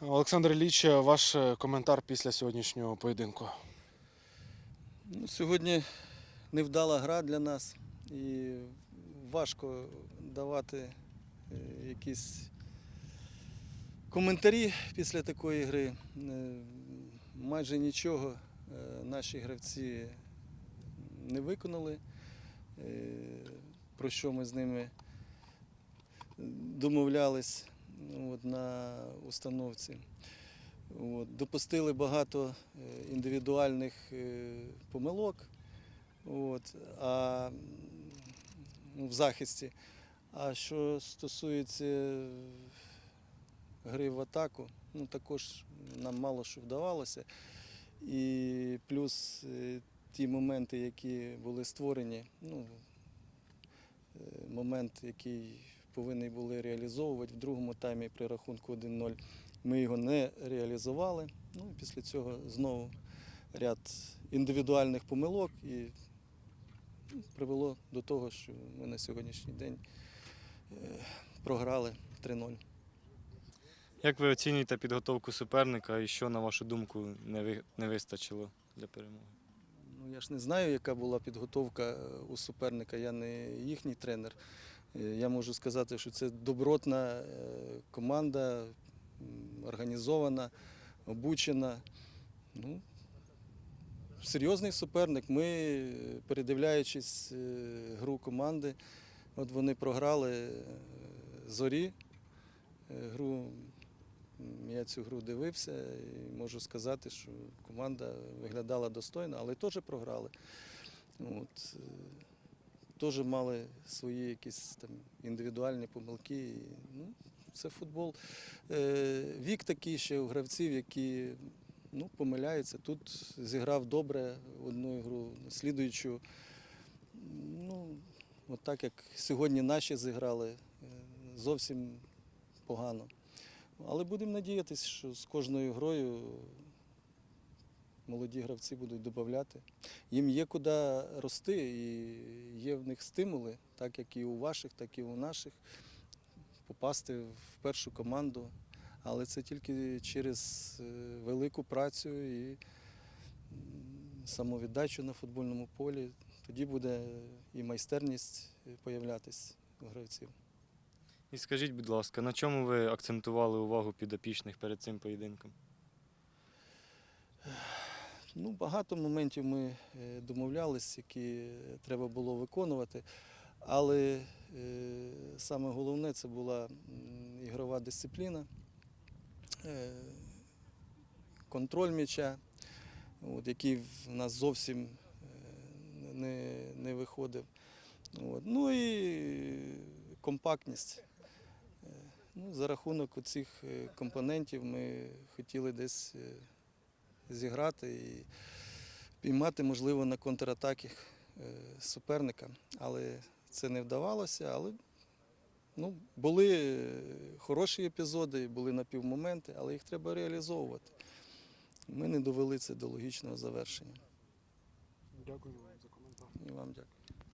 Олександр Ілліч, ваш е, коментар після сьогоднішнього поєдинку. Ну, сьогодні невдала гра для нас і важко давати е, якісь коментарі після такої гри. Е, Майже нічого наші гравці не виконали, про що ми з ними домовлялись от, на установці. От, допустили багато е, індивідуальних е, помилок от, а, ну, в захисті. А що стосується гри в атаку, ну також нам мало що вдавалося. І плюс е, ті моменти, які були створені, ну, момент, який повинні були реалізовувати в другому таймі при рахунку 1-0. Ми його не реалізували. Ну, і після цього знову ряд індивідуальних помилок і ну, привело до того, що ми на сьогоднішній день е, програли 3-0. Як ви оцінюєте підготовку суперника і що, на вашу думку, не, ви, не вистачило для перемоги? Ну, я ж не знаю, яка була підготовка е, у суперника, я не їхній тренер. Е, Я можу сказати, що це добротна е, команда, організована, обучена. Ну, серйозний суперник. Ми, передивляючись е, гру команди, от вони програли зорі. Гру, я цю гру дивився і можу сказати, що команда виглядала достойно, але теж програли. От, теж мали свої якісь там індивідуальні помилки. Ну, це футбол. Е, Вік такий ще у гравців, які ну, помиляються. Тут зіграв добре одну ігру, слідуючу. Ну, от так як сьогодні наші зіграли, е, зовсім погано. Але будемо надіятися, що з кожною грою молоді гравці будуть додати. Їм є куди рости, і є в них стимули, так як і у ваших, так і у наших, попасти в першу команду. Але це тільки через е, велику працю і самовіддачу на футбольному полі. Тоді буде і майстерність е, появлятись у гравців. І скажіть, будь ласка, на чому ви акцентували увагу підопічних перед цим поєдинком? Ну, багато моментів ми е, домовлялись, які треба було виконувати. Але е, саме головне це була ігрова дисципліна, е, контроль м'яча, який в нас зовсім не, не виходив. От. Ну і компактність. Ну, за рахунок цих компонентів ми хотіли десь зіграти і піймати, можливо, на контратаки е, суперника. Але це не вдавалося. Але ну, були е, хороші епізоди, були напівмоменти, але їх треба реалізовувати. Ми не довели це до логічного завершення. Дякую вам за коментар. І вам дякую.